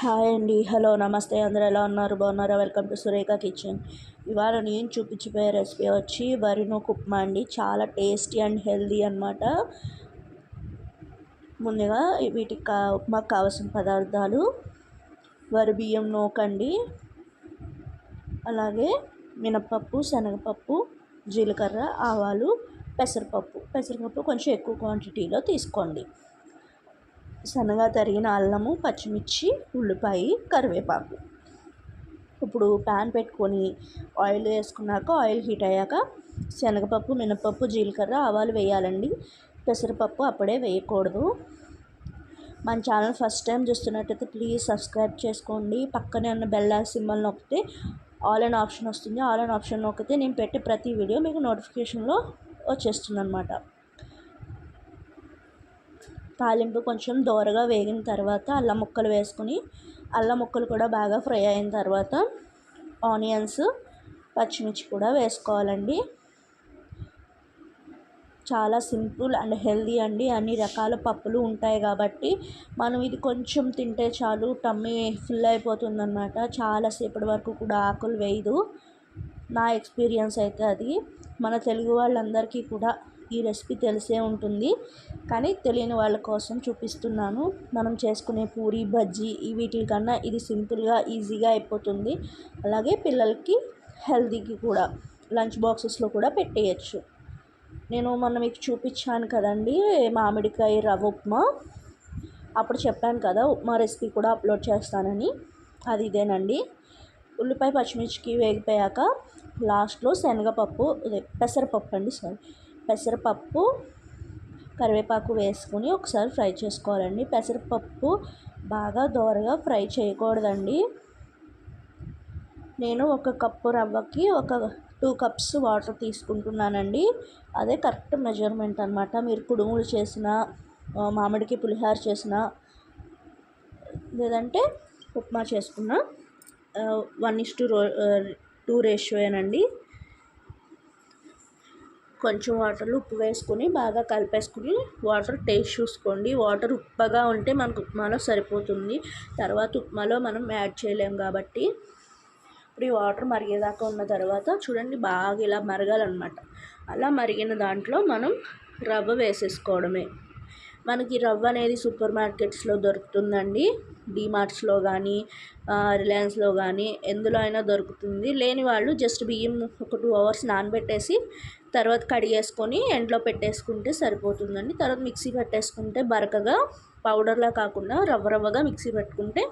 Hi అండి. Hello నమస్తే. అందరు ఎలా ఉన్నారు? బాగున్నారా? Welcome to Surekha kitchen. ఇవాళ నేను చూపించిపోయే రెసిపీ వచ్చి వరి ఉప్మా అండి. చాలా టేస్టీ అండ్ హెల్దీ అనమాట ముందుగా వీటికి కా ఉప్మాకు కావాల్సిన పదార్థాలు వరి బియ్యం నూకండి. అలాగే మినప్పప్పు శనగపప్పు జీలకర్ర ఆవాలు పెసరపప్పు. పెసరపప్పు కొంచెం ఎక్కువ క్వాంటిటీలో తీసుకోండి. సన్నగా తరిగిన అల్లము పచ్చిమిర్చి ఉల్లిపాయ కరివేపాకు. ఇప్పుడు ప్యాన్ పెట్టుకొని ఆయిల్ వేసుకున్నాక ఆయిల్ హీట్ అయ్యాక శనగపప్పు మినపప్పు జీలకర్ర ఆవాలు వేయాలండి. పెసరపప్పు అప్పుడే వేయకూడదు. మన ఛానల్ ఫస్ట్ టైం చూస్తున్నట్టయితే ప్లీజ్ సబ్స్క్రైబ్ చేసుకోండి. పక్కనే ఉన్న బెల్ సింబల్ నొక్కితే ఆల్ అండ్ ఆప్షన్ వస్తుంది. ఆల్ అండ్ ఆప్షన్ నొక్కితే నేను పెట్టే ప్రతి వీడియో మీకు నోటిఫికేషన్లో వచ్చేస్తుంది అనమాట తాలింపు కొంచెం దోరగా వేగిన తర్వాత అల్లం ముక్కలు వేసుకుని అల్లం ముక్కలు కూడా బాగా ఫ్రై అయిన తర్వాత ఆనియన్స్ పచ్చిమిర్చి కూడా వేసుకోవాలండి. చాలా సింపుల్ అండ్ హెల్దీ అండి. అన్ని రకాల పప్పులు ఉంటాయి కాబట్టి మనం ఇది కొంచెం తింటే చాలు టమ్మీ ఫుల్ అయిపోతుందన్నమాట. చాలాసేపటి వరకు కూడా ఆకులు వేయదు. నా ఎక్స్పీరియన్స్ అయితే అది. మన తెలుగు వాళ్ళందరికీ కూడా ఈ రెసిపీ తెలిసే ఉంటుంది. కానీ తెలియని వాళ్ళ కోసం చూపిస్తున్నాను. మనం చేసుకునే పూరి బజ్జీ వీటి కన్నా ఇది సింపుల్గా ఈజీగా అయిపోతుంది. అలాగే పిల్లలకి హెల్తీకి కూడా లంచ్ బాక్సెస్లో కూడా పెట్టేయచ్చు. నేను మొన్న మీకు చూపించాను కదండి మామిడికాయ రవ్వ ఉప్మా. అప్పుడు చెప్పాను కదా ఉప్మా రెసిపీ కూడా అప్లోడ్ చేస్తానని. అది ఇదేనండి. ఉల్లిపాయ పచ్చిమిర్చికి వేగిపోయాక లాస్ట్లో శనగపప్పు పెసరపప్పు అండి సారీ. పెసరపప్పు కరివేపాకు వేసుకుని ఒకసారి ఫ్రై చేసుకోవాలండి. పెసరపప్పు బాగా దోరగా ఫ్రై చేయకూడదండి. నేను ఒక కప్పు రవ్వకి ఒక టూ కప్స్ వాటర్ తీసుకుంటున్నానండి. అదే కరెక్ట్ మెజర్మెంట్ అనమాట మీరు కుడుములు చేసిన మామిడికి పులిహార చేసిన లేదంటే ఉప్మా చేసుకున్న one is to or two రేషియోనండి కొంచెం వాటర్లో ఉప్పు వేసుకొని బాగా కలిపేసుకుని వాటర్ టేస్ట్ చూసుకోండి. వాటర్ ఉప్పగా ఉంటే మనకు ఉప్మాలో సరిపోతుంది. తర్వాత ఉప్మాలో మనం యాడ్ చేయలేం కాబట్టి ఇప్పుడు ఈ వాటర్ మరిగేదాకా ఉన్న తర్వాత చూడండి బాగా ఇలా మరగాలన్నమాట. అలా మరిగిన దాంట్లో మనం రవ్వ వేసేసుకోవడమే. మనకి రవ్వ అనేది సూపర్ మార్కెట్స్లో దొరుకుతుందండి. డీమార్ట్స్లో కానీ రిలయన్స్లో కానీ ఎందులో అయినా దొరుకుతుంది. లేని వాళ్ళు జస్ట్ బియ్యం ఒక టూ అవర్స్ నానబెట్టేసి తర్వాత కడిగేసుకొని ఎండలో పెట్టేసుకుంటే సరిపోతుందండి. తర్వాత మిక్సీ పెట్టేసుకుంటే బరకగా పౌడర్లా కాకుండా రవ్వ రవ్వగా మిక్సీ పెట్టుకుంటే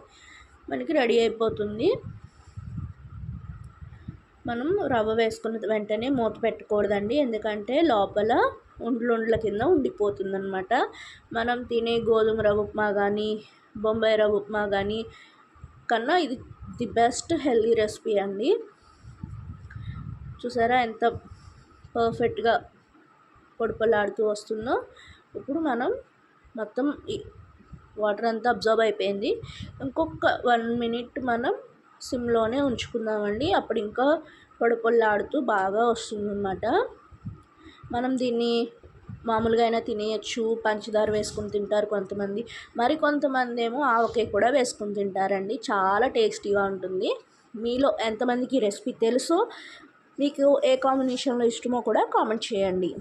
మనకి రెడీ అయిపోతుంది. మనం రవ్వ వేసుకున్న వెంటనే మూత పెట్టకూడదండి. ఎందుకంటే లోపల ఉండ్లుండ్ల కింద ఉండిపోతుందన్నమాట. మనం తినే గోధుమ రవ్వ ఉప్మా కానీ బొంబాయి రవ్వ ఉప్మా కానీ కన్నా ఇది ది బెస్ట్ హెల్దీ రెసిపీ అండి. చూసారా ఎంత పర్ఫెక్ట్గా పొడిపలాడుతూ వస్తుందో. ఇప్పుడు మనం మొత్తం వాటర్ అంతా అబ్జర్వ్ అయిపోయింది. ఇంకొక వన్ మినిట్ మనం సిమ్లోనే ఉంచుకుందామండి. అప్పుడు ఇంకా పొడిపొల్లాడుతూ బాగా వస్తుందన్నమాట. మనం దీన్ని మామూలుగా అయినా తినేయచ్చు పంచదార వేసుకుని తింటారు కొంతమంది. మరి కొంతమంది ఏమో ఆవకాయ కూడా వేసుకుని తింటారండి. చాలా టేస్టీగా ఉంటుంది. మీలో ఎంతమందికి రెసిపీ తెలుసో మీకు ఏ కాంబినేషన్లో ఇష్టమో కూడా కామెంట్ చేయండి.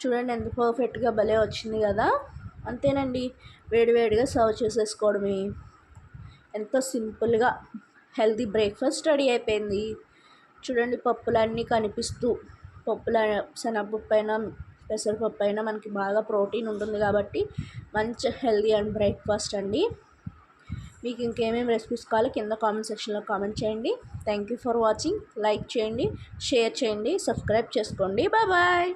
చూడండి ఎంత పర్ఫెక్ట్గా భలే వచ్చింది కదా. అంతేనండి వేడివేడిగా సర్వ్ చేసేసుకోవడమే. ఎంతో సింపుల్గా హెల్తీ బ్రేక్ఫాస్ట్ రెడీ అయిపోయింది. చూడండి పప్పులన్నీ కనిపిస్తూ పప్పుల శనగపప్పు అయినా పెసరపప్పు అయినా మనకి బాగా ప్రోటీన్ ఉంటుంది కాబట్టి మంచి హెల్దీ అండ్ బ్రేక్ఫాస్ట్ అండి. మీకు ఇంకేమేమి రెసిపీస్ కావాలో కింద కామెంట్ సెక్షన్లో కామెంట్ చేయండి. Thank you for watching. Like చేయండి షేర్ చేయండి సబ్స్క్రైబ్ చేసుకోండి. Bye bye.